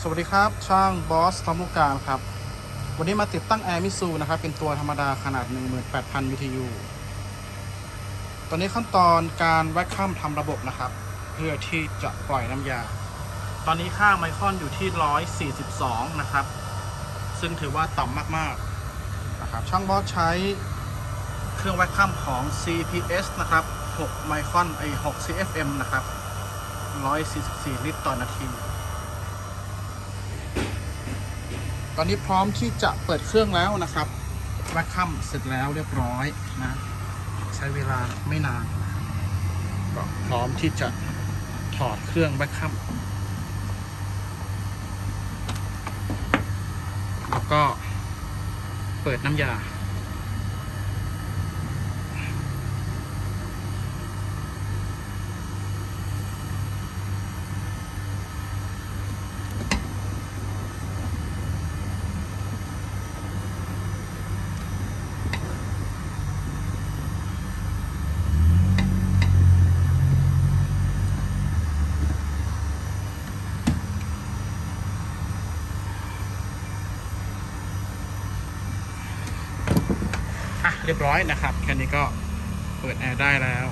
สวัสดีครับช่างบอสทอมลูกการครับ วันนี้มาติดตั้งแอร์มิซูนะครับ เป็นตัวธรรมดาขนาด 18,000 BTU ตอนนี้ขั้นตอนการแวคคัมทำระบบนะครับ เพื่อที่จะปล่อยน้ำยา ตอนนี้ค่าไมครอนอยู่ที่ 142 นะครับ ซึ่งถือว่าต่ำมากๆนะครับช่างบอสใช้เครื่องแวคคัมของ CPS นะครับ 6 ไมครอนไอ6 CFM นะครับ 144 ลิตรต่อนาที ตอนนี้พร้อมที่จะเปิดเครื่องแล้วนะครับแวคคัมเสร็จแล้วเรียบร้อยนะใช้เวลาไม่นานก็พร้อมที่จะถอดเครื่องแวคคัมแล้วก็เปิดน้ำยา เรียบร้อยนะครับ แค่นี้ก็เปิดแอร์ได้แล้ว